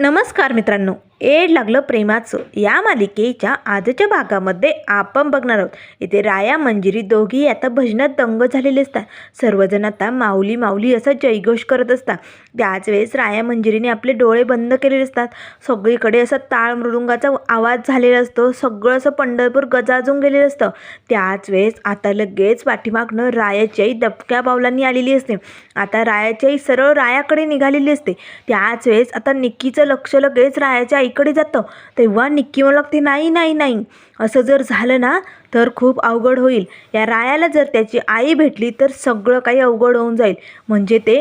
नमस्कार मित्रांनो. एड लागलं प्रेमाचं. या मालिकेच्या आजच्या भागामध्ये आपण बघणार आहोत. इथे राया मंजिरी दोघी आता भजनात दंग झालेले असतात. सर्वजण आता माऊली माऊली असं जयघोष करत असतात. त्याच वेळेस राया मंजिरीने आपले डोळे बंद केलेले असतात. सगळीकडे असं ताळ मृदुंगाचा आवाज झालेला असतो. सगळं असं पंढरपूर गजाजून गेलेलं असतं. त्याच वेळेस आता लगेच पाठीमागनं रायाची आई दबक्या पावलांनी आलेली असते. आता रायाची आई सरळ रायाकडे निघालेली असते. त्याच वेळेस आता निक्कीचं लक्ष लगेच रायाच्या इकडे जातं. तेव्हा निक्की मला लागते नाही नाही नाही. असं जर झालं ना तर खूप अवघड होईल. या रायाला जर त्याची आई भेटली तर सगळं काही अवघड होऊन जाईल. म्हणजे ते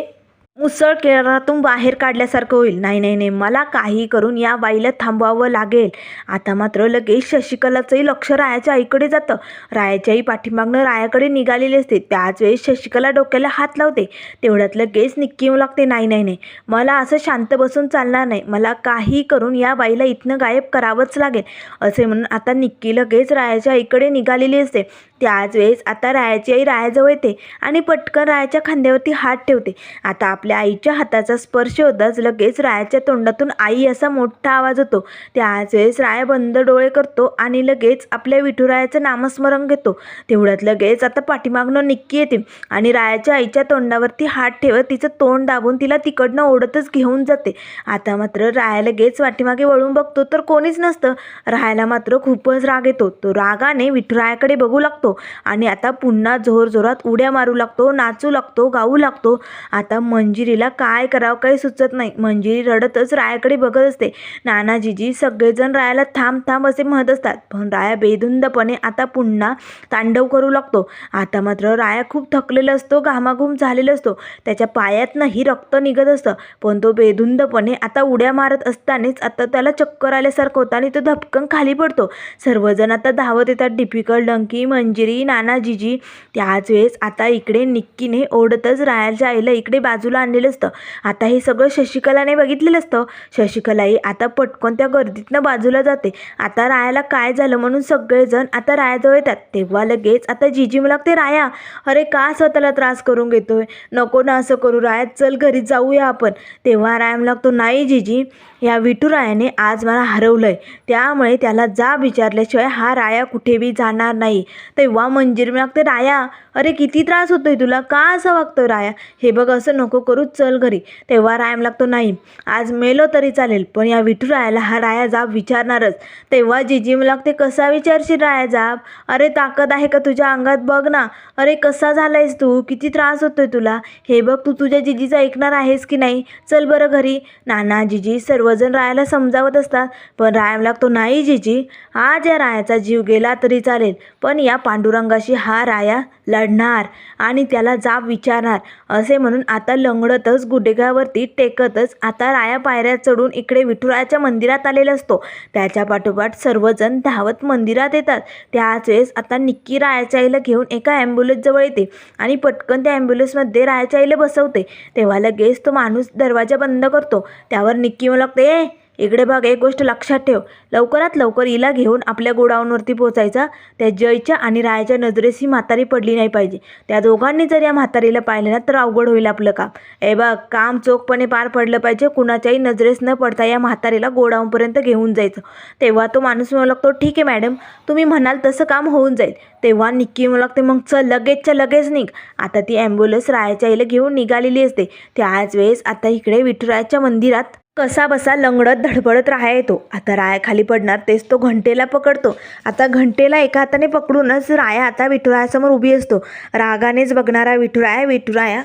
मुसळ केरातून बाहेर काढल्यासारखं होईल. नाही नाही नाही. मला काही करून या बाईला थांबवावं लागेल. आता मात्र लगेच शशिकलाचंही लक्ष रायाच्या आईकडे जातं. रायाच्या आई पाठीमागनं रायाकडे निघालेली असते. त्याच वेळेस शशिकला डोक्याला हात लावते. तेवढ्यात लगेच निक्की येऊ लागते. नाही नाही नाही. मला असं शांत बसून चालणार नाही. मला काही करून या बाईला इथनं गायब करावंच लागेल. असे म्हणून आता निक्की लगेच रायाच्या आईकडे निघालेली असते. त्याच वेळेस आता रायाची आई रायाजवळ येते आणि पटकन रायाच्या खांद्यावरती हात ठेवते. आता आपल्या आईच्या हाताचा स्पर्श होताच लगेच रायाच्या तोंडातून आई असा मोठा आवाज होतो त्याच वेळेस राया बंद डोळे करतो आणि लगेच आपल्या विठुरायाचं नामस्मरण घेतो. तेवढ्यात लगेच आता पाठीमागनं निक्की येते आणि रायाच्या आईच्या तोंडावरती हात ठेवत तिचं तोंड दाबून तिला तिकडनं ओढतच घेऊन जाते. आता मात्र राया लगेच पाठीमागे वळून बघतो तर कोणीच नसतं. रायाला मात्र खूपच राग येतो. तो रागाने विठुरायाकडे बघू लागतो. आणि आता पुन्हा जोरजोरात उड्या मारू लागतो नाचू लागतो गाऊ लागतो. आता मंजिरीला काय करावं काही सुचत नाही. मंजिरी रडतच रायाकडे बघत असते. नानाजीजी सगळेजण रायाला थांब थांब असे म्हणत असतात. पण राया बेधुंदपणे आता पुन्हा तांडव करू लागतो. आता मात्र राया खूप थकलेला असतो घामाघूम झालेला असतो. त्याच्या पायातनंही रक्त निघत असतं. पण तो बेधुंदपणे आता उड्या मारत असतानाच आता त्याला चक्कर आल्यासारखं होतं आणि तो धपकन खाली पडतो. सर्वजण आता धावत येतात. डिफिकल्ट डंकी मंजिरी नानाजीजी. त्याच वेळेस आता इकडे निक्कीने ओढतच रायाच्या आईला इकडे बाजूला आणलेलं असतं. आता हे सगळं शशिकलाने बघितलेलं असतं. शशिकलाही आता पटकन त्या गर्दीतनं बाजूला जाते. आता रायाला काय झालं म्हणून सगळेजण आता रायाजवळ येतात. तेव्हा लगेच आता जिजी मला ते राया अरे का स्वतःला त्रास करून घेतोय? नको ना असं करू राया चल घरी जाऊया आपण. तेव्हा राया मला लागतो नाही जिजी या विठुरायाने आज मला हरवलंय. त्यामुळे त्याला जा विचारल्याशिवाय हा राया कुठे बी जाणार नाही. तर वा मंजिरी मी लागते राया. अरे किती त्रास होतोय तुला? का असं वागतोय राया? हे बघ असं नको करू चल घरी. तेव्हा राया मला लागतो नाही आज मेलो तरी चालेल पण या विठू रायाला हा राया जाब विचारणारच. तेव्हा जिजी मला लागते कसा विचारशील राया जाब? अरे ताकद आहे का तुझ्या अंगात? बघ ना. अरे कसा झालायस तू? किती त्रास होतोय तुला? हे बघ तू तुझ्या जिजीचं ऐकणार आहेस की नाही? चल बरं घरी. नाना जिजी सर्वजण रायाला समजावत असतात पण राया लागतो नाही जिजी आज या रायाचा जीव गेला तरी चालेल पण या पांडुरंगाशी हा राया लढणार आणि त्याला जाब विचारणार. असे म्हणून आता लंगडतच गुडघ्यावरती टेकतच आता राया पायऱ्या चढून इकडे विठुरायाच्या मंदिरात आलेला असतो. त्याच्या पाठोपाठ सर्वजण धावत मंदिरात येतात. त्याच वेळेस आता निक्की रायाच्या आईला घेऊन एका ॲम्ब्युलन्सजवळ येते आणि पटकन त्या ॲम्ब्युलन्समध्ये रायाच्या आईला बसवते. तेव्हा लगेच तो माणूस दरवाजा बंद करतो. त्यावर निक्की मला ए इकडे बघ एक गोष्ट लक्षात ठेव. लवकरात लवकर हिला घेऊन आपल्या गोडाऊनवरती पोचायचा त्या जयच्या आणि रायाच्या नजरेस ही म्हातारी पडली नाही पाहिजे. त्या दोघांनी जर या म्हातारीला पाहिलं ना तर अवघड होईल आपलं काम. ए बघ काम चोखपणे पार पडलं पाहिजे. कुणाच्याही नजरेस न पडता या म्हातारीला गोडाऊनपर्यंत घेऊन जायचं. तेव्हा तो माणूस म्हणू लागतो ठीक आहे मॅडम तुम्ही म्हणाल तसं काम होऊन जाईल. तेव्हा निक्की म्हणू लागते मग चल लगेचच्या लगेच निघ. आता ती ॲम्ब्युलन्स रायाच्या आईला घेऊन निघालेली असते. त्याच वेळेस आता इकडे विठुरायाच्या मंदिरात कसा बसा लंगडत धडपडत राहा येतो. आता राया खाली पडणार तेच तो घंटेला पकडतो. आता घंटेला एका हाताने पकडूनच राया आता विठुरायासमोर उभी असतो. रागानेच बघणारा विठुराया विठुराया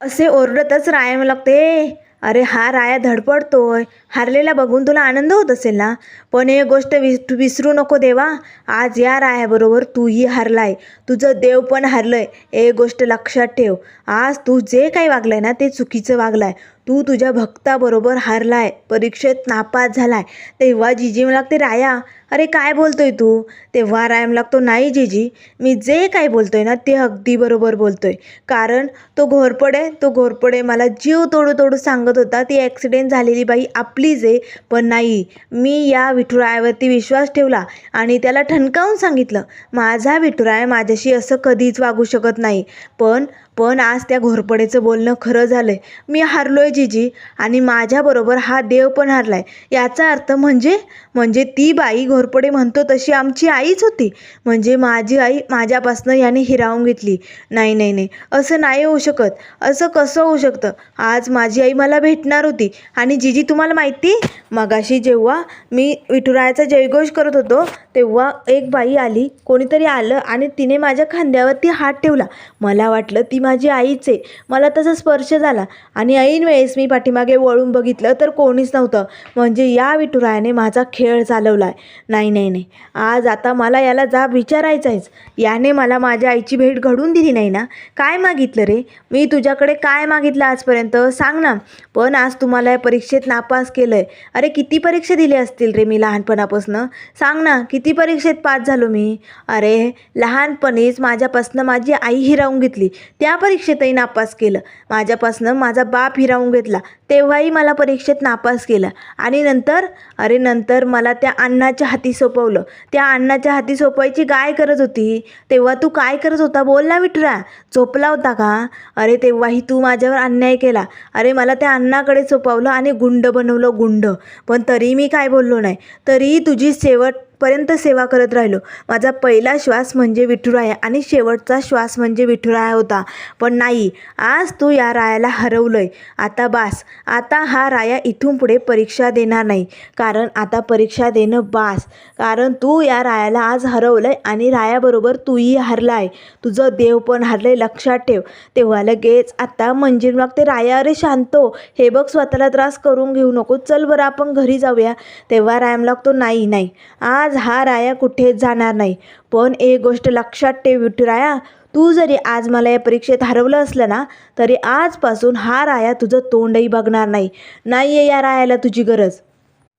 असे ओरडतच राया मला लागते अरे हा राया धडपडतोय. हारलेला बघून तुला आनंद होत असेल ना? पण एक गोष्ट विस विसरू नको देवा. आज या रायाबरोबर तूही हारलाय. तुझं देव पण हारलंय. एक गोष्ट लक्षात ठेव. आज तू जे काही वागलंय ना ते चुकीचं वागलाय. तू तुझ्या भक्ताबरोबर हारलाय. परीक्षेत नापास झालाय. तेव्हा जिजी मला लागते राया अरे काय बोलतोय तू? तेव्हा रायम लागतो नाही जीजी मी जे काय बोलतोय ना ते अगदी बरोबर बोलतोय. कारण तो घोरपडे तो घोरपडे मला जीव तोडू तोडू सांगत होता ती ॲक्सिडेंट झालेली बाई आपलीच आहे पण नाही. मी या विठुरायावरती विश्वास ठेवला आणि त्याला ठणकावून सांगितलं माझा विठुराय माझ्या माझ्याशी असं कधीच वागू शकत नाही. पण पण आज त्या घोरपडेचं बोलणं खरं झालं आहे मी आहे जीजी आणि माझ्याबरोबर हा देव पण हारला आहे याचा अर्थ म्हणजे म्हणजे ती बाई घोरपडे म्हणतो तशी आमची आईच होती. म्हणजे माझी आई माझ्यापासनं याने हिरावून घेतली. नाही नाही नाही. असं नाही होऊ शकत. असं कसं होऊ शकतं? आज माझी आई मला भेटणार होती. आणि जीजी तुम्हाला माहिती? मगाशी जेव्हा मी विठुरायाचा जयघोष करत होतो तेव्हा एक बाई आली कोणीतरी आलं आणि तिने माझ्या खांद्यावरती हात ठेवला. मला वाटलं ती माझी आईच. आहे मला तसा स्पर्श झाला. आणि ऐन वेळेस मी पाठीमागे वळून बघितलं तर कोणीच नव्हतं. म्हणजे या विठुरायाने माझा खेळ चालवला आहे नाही नाही नाही. आज आता मला याला जाब विचारायचा आहेच याने मला माझ्या आईची भेट घडून दिली नाही ना? काय मागितलं रे? मी तुझ्याकडे काय मागितलं आजपर्यंत? सांग ना. पण आज तुम्हाला या परीक्षेत नापास केलं आहे अरे किती परीक्षा दिली असतील रे मी लहानपणापासून? सांग ना किती परीक्षेत पास झालो मी? अरे लहानपणीच माझ्यापासनं माझी आई हिरावून घेतली. त्या परीक्षेतही नापास केलं. माझ्यापासनं माझा बाप हिरावून घेतला. तेव्हाही मला परीक्षेत नापास केलं. आणि नंतर? अरे नंतर मला त्या अण्णाच्या हाती सोपवलं. त्या अण्णाच्या हाती सोपवायची काय करत होती? तेव्हा तू काय करत होता बोल ना विठुरा झोपला होता का? अरे तेव्हाही तू माझ्यावर अन्याय केला. अरे मला त्या अण्णाकडे सोपवलं आणि गुंड बनवलं गुंड. पण तरी मी काय बोललो नाही. तरीही तुझी शेवट पर्यंत सेवा करत राहिलो. माझा पहिला श्वास म्हणजे विठुराया आणि शेवटचा श्वास म्हणजे विठुराया होता. पण नाही आज तू या रायाला हरवलंय. आता बास आता हा राया इथून पुढे परीक्षा देणार नाही. कारण आता परीक्षा देणं बास. कारण तू या रायाला आज हरवलंय आणि रायाबरोबर तूही हरला आहे तुझं देव पण हरलंय लक्षात ठेव. तेव्हा लगेच आता मंजिल मग ते राया अरे शांतो हे बघ स्वतःला त्रास करून घेऊ नको. चल बरं आपण घरी जाऊया. तेव्हा रायम तो नाही नाही. आज आज हा राया कुठे जाणार नाही. पण एक गोष्ट लक्षात ठेव विठुराया तू जरी आज मला या परीक्षेत हरवलं असलं ना तरी आजपासून हा राया तुझं तोंडही बघणार नाही. नाही आहे या रायाला तुझी गरज.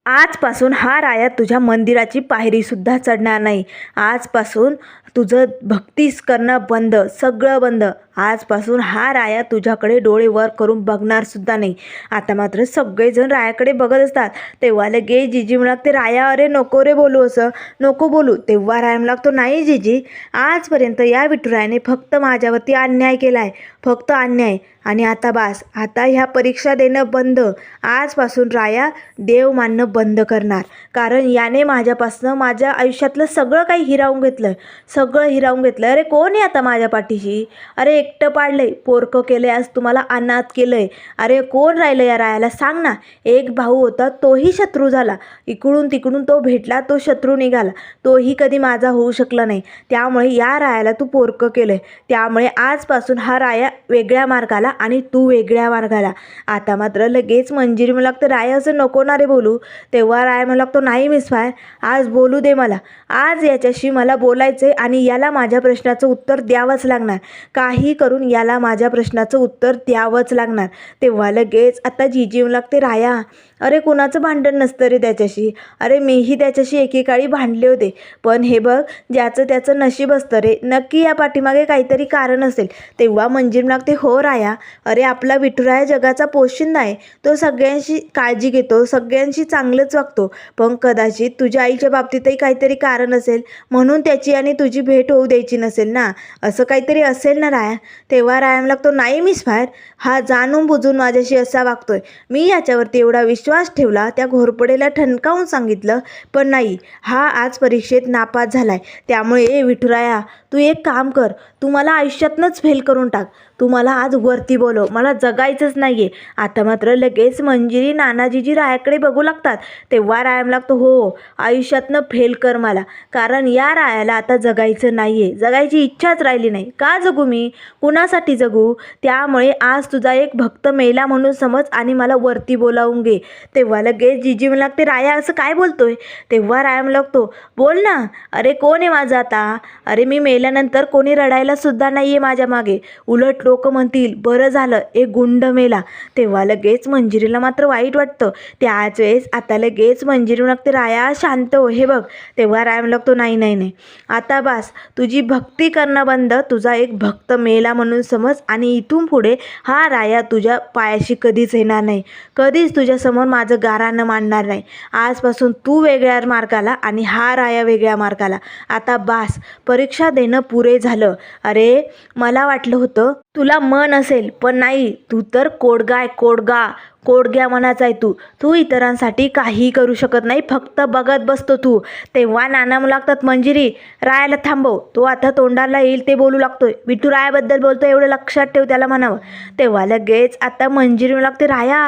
आजपासून हा राया तुझ्या मंदिराची पायरीसुद्धा चढणार नाही. आजपासून तुझं भक्तीस करणं बंद सगळं बंद. आजपासून हा राया तुझ्याकडे डोळे वर करून बघणारसुद्धा नाही. आता मात्र सगळेजण रायाकडे बघत असतात. तेव्हा लगे जिजी म्हणा ते राया अरे नको रे बोलू असं. नको बोलू तेव्हा राया लागतो नाही जिजी. आजपर्यंत या विठुरायाने फक्त माझ्यावरती अन्याय केला आहे फक्त अन्याय. आणि आता बास. आता ह्या परीक्षा देणं बंद. आजपासून राया देव मानणं बंद करणार. कारण याने माझ्यापासनं माझ्या आयुष्यातलं सगळं काही हिरावून घेतलं सगळं हिरावून घेतलं अरे कोण आहे आता माझ्या पाठीशी? अरे एकटं पाडलंय. पोरकं केलंय आज तुम्हाला अनाथ केलंय. अरे कोण राहिलं या रायाला? सांग ना. एक भाऊ होता तोही शत्रू झाला. इकडून तिकडून तो भेटला तो शत्रू निघाला. तोही कधी माझा होऊ शकला नाही. त्यामुळे या रायाला तू पोरकं केलंय. त्यामुळे आजपासून हा राया वेगळ्या मार्गाला आणि तू वेगळ्या मार्गाला. आता मात्र लगेच मंजिरी मला लागतं राया असं नको ना रे बोलू. तेव्हा राया मला लागतो नाही मिस फाय आज बोलू दे मला. आज याच्याशी मला बोलायचं आहे आणि याला माझ्या प्रश्नाचं उत्तर द्यावंच लागणार. काही करून याला माझ्या प्रश्नाचं उत्तर द्यावंच लागणार. तेव्हा लगेच आता जी जीव लागते राया. अरे कुणाचं भांडण नसतं रे त्याच्याशी. अरे मीही त्याच्याशी एकेकाळी भांडले होते. पण हे बघ ज्याचं त्याचं नशीब असतं रे नक्की या पाठीमागे काहीतरी कारण असेल. तेव्हा मंजिर लागते हो राया. अरे आपला विठुराया जगाचा पोशिंदा आहे. तो सगळ्यांशी काळजी घेतो सगळ्यांशी चांगलंच वागतो. पण कदाचित तुझ्या आईच्या बाबतीतही काहीतरी कारण असेल. म्हणून त्याची आणि तुझी भेट होऊ द्यायची नसेल ना? असं काहीतरी असेल ना राया? तेव्हा रायाम लागतो नाही मिस फायर हा जाणून बुजून माझ्याशी असा वागतोय. मी याच्यावरती एवढा विश्वास ठेवला त्या घोरपडेला ठणकावून सांगितलं पण नाही हा आज परीक्षेत नापास झालाय. त्यामुळे ए विठुराया तू एक काम कर तू मला आयुष्यातनंच फेल करून टाक. तू मला आज वरती बोलव. मला जगायचंच नाही आहे आता मात्र लगेच मंजिरी नानाजीजी रायाकडे बघू लागतात. तेव्हा रायाम लागतो हो आयुष्यातनं फेल कर मला. कारण या रायाला आता जगायचं नाही आहे जगायची इच्छाच राहिली नाही. का जगू मी? कुणासाठी जगू? त्यामुळे आज तुझा एक भक्त मेला म्हणून समज आणि मला वरती बोलावून घे. तेव्हा लगेच जिजी मला लागते राया असं काय बोलतोय? तेव्हा रायाम लागतो बोल ना. अरे कोण आहे माझं आता? अरे मी मेल्यानंतर कोणी रडायला सुद्धा नाही आहे माझ्या मागे. उलट लोक म्हणतील बरं झालं एक गुंड मेला तेव्हा लगेच मंजिरीला मात्र वाईट वाटतं. त्याच वेळेस आता लगेच मंजिरी लागते राया शांत हो हे बघ. तेव्हा राया लागतो नाही नाही नाही. आता बास तुझी भक्ती करणं बंद तुझा एक भक्त मेला म्हणून समज आणि इथून पुढे हा राया तुझ्या पायाशी कधीच येणार नाही. कधीच तुझ्यासमोर माझं गारानं मांडणार नाही. आजपासून तू वेगळ्या मार्गाला आणि हा राया वेगळ्या मार्गाला. आता बास परीक्षा देणं पुरे झालं. अरे मला वाटलं होतं तुला मन असेल पण नाही. तू तर कोडगाय कोडगा. कोडग्या मनाचा आहे तू. तू इतरांसाठी काही करू शकत नाही फक्त बघत बसतो तू. तेव्हा नाना लागतात मंजिरी रायाला थांबव. तो आता तोंडाला येईल ते बोलू लागतोय. विठू रायाबद्दल बोलतो एवढं लक्षात ठेव त्याला म्हणावं. तेव्हा लगेच आता मंजिरी म्हणू लागते राया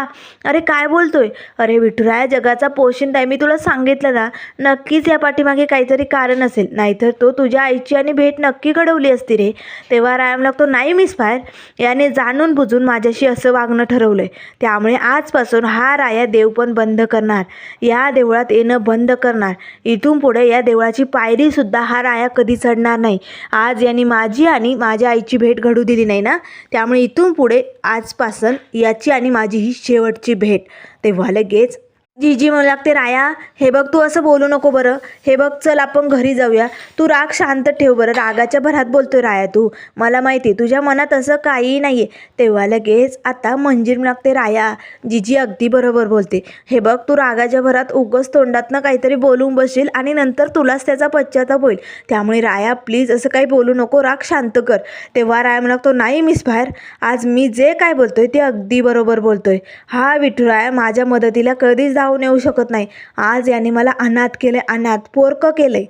अरे काय बोलतोय? अरे विठुराया जगाचा पोषण आहे. मी तुला सांगितलं ना नक्कीच या पाठीमागे काहीतरी कारण असेल. नाहीतर तो तुझ्या आईची आणि भेट नक्की घडवली असती रे. तेव्हा रायाम लागतो नाही मिस फायर. याने जाणून बुजून माझ्याशी असं वागणं ठरवलंय. त्यामुळे आजपासून हा राया देव पण बंद करणार. या देवळात येणं बंद करणार. इथून पुढे या देवळाची पायरीसुद्धा हा राया कधी चढणार नाही. आज यांनी माझी आणि माझ्या आईची भेट घडू दिली नाही ना? त्यामुळे इथून पुढे आजपासून याची आणि माझी ही शेवटची भेट. तेव्हा लगेच जीजी म्हणू लागते राया हे बघ तू असं बोलू नको बरं. हे बघ चल आपण घरी जाऊया. तू राग शांत ठेव बरं. रागाच्या भरात बोलतोय राया तू. मला माहिती आहे, तुझ्या मनात असं काहीही नाही आहे तेव्हा लगेच आता मंजीर म्हणू लागते राया जीजी अगदी बरोबर बोलते. हे बघ तू रागाच्या भरात उगस तोंडातनं काहीतरी बोलून बसशील आणि नंतर तुलाच त्याचा पश्चाताप होईल. त्यामुळे राया प्लीज असं काही बोलू नको. राग शांत कर. तेव्हा राया म्हणू लागतो नाही मिस बाहेर. आज मी जे काय बोलतोय ते अगदी बरोबर बोलतोय. हा विठुराया माझ्या मदतीला कधीच लावून येऊ शकत नाही. आज याने मला अनाथ केले अनाथ पोरकं केले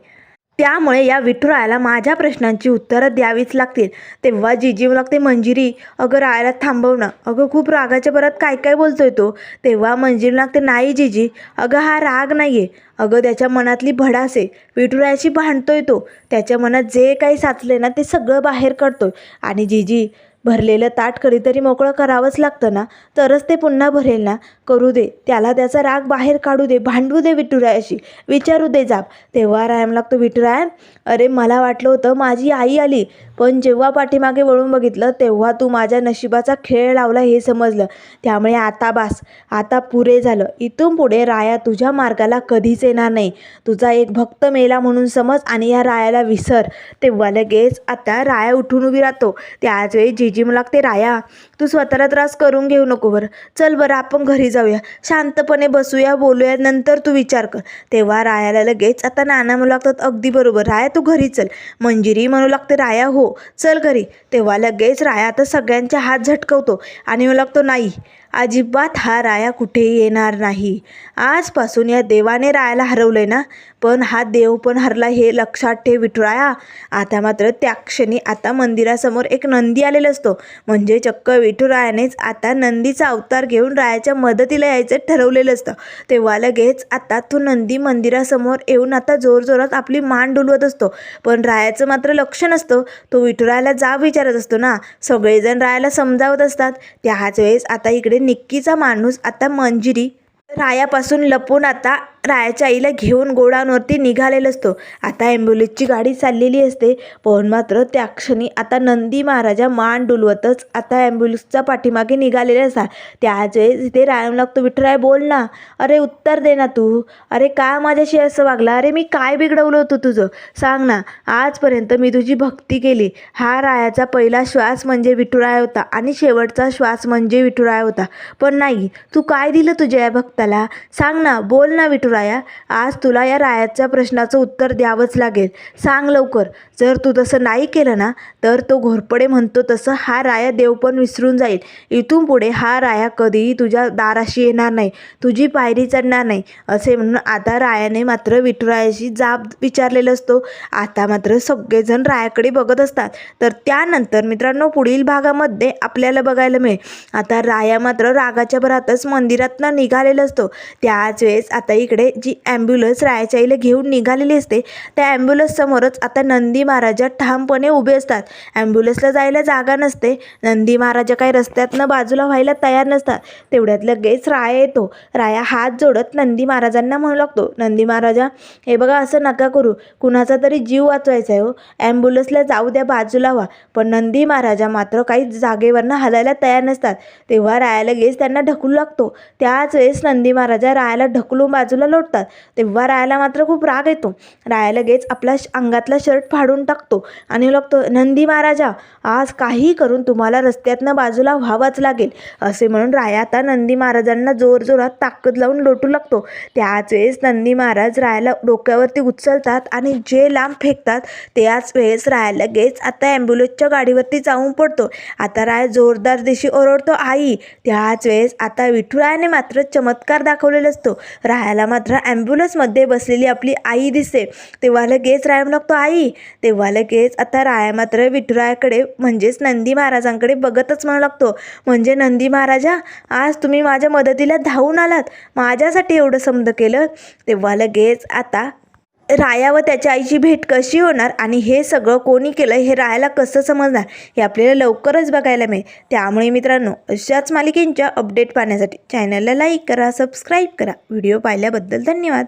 त्यामुळे या विठुरायाला माझ्या प्रश्नांची उत्तरं द्यावीच लागतील. तेव्हा जिजी लागते मंजिरी अगं रायाला थांबवणं. अगं खूप रागाच्या परत काय काय बोलतोय तो. तेव्हा मंजिरी लागते नाही जिजी अगं हा राग नाही आहे अगं त्याच्या मनातली भडास आहे विठुरायाशी भांडतोय तो. त्याच्या मनात जे काही साचले ना ते सगळं बाहेर करतोय आणि जिजी भरलेलं ताट कधीतरी मोकळं करावंच लागतं ना? तरच ते पुन्हा भरेल ना? करू दे त्याला त्याचा राग बाहेर काढू दे भांडू दे विठुरायाशी. विचारू दे जाप. तेव्हा रायम लागतो विठुराय अरे मला वाटलं होतं माझी आई आली. पण जेव्हा पाठीमागे वळून बघितलं तेव्हा तू माझ्या नशिबाचा खेळ लावला हे समजलं. त्यामुळे आता बास. आता पुरे झालं. इथून पुढे राया तुझ्या मार्गाला कधीच येणार नाही. तुझा एक भक्त मेला म्हणून समज आणि या रायाला विसर. तेव्हा लगेच आता राया उठून उभी राहतो. त्याच वेळी जिजी मला लागते राया. तू स्वतःला त्रास करून घेऊ नको बरं. चल बरं आपण घरी जाऊया. शांतपणे बसूया बोलूया नंतर तू विचार कर. तेव्हा रायाला लगेच आता नाना म्हणू लागतात अगदी बरोबर. राया तू घरी चल. मंजिरी म्हणू लागते राया हो. चल घरी. तेव्हा लगेच राया आता सगळ्यांच्या हात झटकवतो आणि म्हणू लागतो नाही अजिबात हा राया कुठेही येणार नाही. आजपासून या देवाने रायाला हरवलं आहे ना पण हा देव पण हरला हे लक्षात ठेव विठुराया. आता मात्र त्या क्षणी आता मंदिरासमोर एक नंदी आलेला असतो. म्हणजे चक्क विठुरायानेच आता नंदीचा अवतार घेऊन रायाच्या मदतीला यायचं ठरवलेलं असतं. तेव्हा लगेच आता तो नंदी मंदिरासमोर येऊन आता जोरजोरात आपली मान डुलवत असतो. पण रायाचं मात्र लक्ष नसतं. तो विठुरायाला जाब विचारत असतो ना. सगळेजण रायाला समजावत असतात. त्याच वेळेस आता इकडे निक्कीचा माणूस आता मंजिरी रायापासून लपून आता रायाच्या आईला घेऊन गोडांवरती निघालेला असतो. आता ॲम्ब्युलन्सची गाडी चाललेली असते. पण मात्र त्या क्षणी आता नंदी महाराजा मान डुलवतच आता ॲम्ब्युलन्सच्या पाठीमागे निघालेले असतात त्याच वेळेस इथे रायम लागतो विठुराय बोल ना. अरे उत्तर दे ना तू. अरे काय माझ्याशी असं वागला? अरे मी काय बिघडवलं होतं तुझं? सांग ना आजपर्यंत मी तुझी भक्ती केली. हा रायाचा पहिला श्वास म्हणजे विठुराय होता आणि शेवटचा श्वास म्हणजे विठुराय होता. पण नाही तू काय दिलं तुझ्या या भक्ताला? सांग ना बोल ना विठुराय राया आज तुला या रायाच्या प्रश्नाचं उत्तर द्यावंच लागेल. सांग लवकर. जर तू तसं नाही केलं ना तर तो घोरपडे म्हणतो तसं हा राया देव पण विसरून जाईल. इथून पुढे हा राया कधीही तुझ्या दाराशी येणार नाही तुझी पायरी चढणार नाही असे म्हणून आता रायाने मात्र विठुरायाशी जाब विचारलेलं असतो. आता मात्र सगळेजण रायाकडे बघत असतात. तर त्यानंतर मित्रांनो पुढील भागामध्ये आपल्याला बघायला मिळेल. आता राया मात्र रागाच्या भरातच मंदिरातनं निघालेला असतो. त्याच वेळेस आता इकडे इकडे जी ॲम्ब्युलन्स रायाच्या आईला घेऊन निघालेली असते त्या ॲम्ब्युलन्ससमोरच आता नंदी महाराजा ठामपणे उभे असतात. ॲम्ब्युलन्सला जायला जागा नसते. नंदी महाराजा काही रस्त्यातनं बाजूला व्हायला तयार नसतात. तेवढ्यात लगेच राया येतो. राया हात जोडत नंदी महाराजांना म्हणू लागतो नंदी महाराजा हे बघा असं नका करू. कुणाचा तरी जीव वाचवायचा आहे हो. ॲम्ब्युलन्सला जाऊ द्या बाजूला व्हा. पण नंदी महाराजा मात्र काही जागेवरनं हलायला तयार नसतात. तेव्हा राया लगेच त्यांना ढकलू लागतो. त्याच वेळेस नंदी महाराजा रायाला ढकलून बाजूला लोटतात. तेव्हा रायाला मात्र खूप राग येतो. राया लगेच आपला श- अंगातला शर्ट फाडून टाकतो. आणि लागतो नंदी महाराजा आज काही करून तुम्हाला रस्त्यातनं बाजूला व्हावाच लागेल. असे म्हणून राया आता नंदी महाराजांना जोरजोरात ताकद लावून लोटू लागतो. त्याच वेळेस नंदी महाराज रायाला डोक्यावरती उचलतात आणि जे लांब फेकतात त्याच वेळेस राया लगेच आता ॲम्ब्युलन्सच्या गाडीवरती जाऊन पडतो. आता राय जोरदार दिशी ओरडतो आई त्याच वेळेस आता विठुरायाने मात्र चमत्कार दाखवलेला असतो. रायाला मात्र ॲम्ब्युलन्समध्ये बसलेली आपली आई दिसते. तेव्हा लगेच रायम लागतो आई. तेव्हा लगेच आता राया मात्र विठुरायाकडे म्हणजेच नंदी महाराजांकडे बघतच म्हणू लागतो. म्हणजे नंदी महाराजा आज तुम्ही माझ्या मदतीला धावून आलात. माझ्यासाठी एवढं समज केलं. तेव्हा लगेच आता राया व त्याच्या आईची भेट कशी होणार आणि हे सगळं कोणी केलं हे रायाला कसं समजणार हे आपल्याला लवकरच बघायला मिळेल. त्यामुळे मित्रांनो अशाच मालिकेंच्या अपडेट पाहण्यासाठी चॅनलला लाईक करा सबस्क्राईब करा. व्हिडिओ पाहिल्याबद्दल धन्यवाद.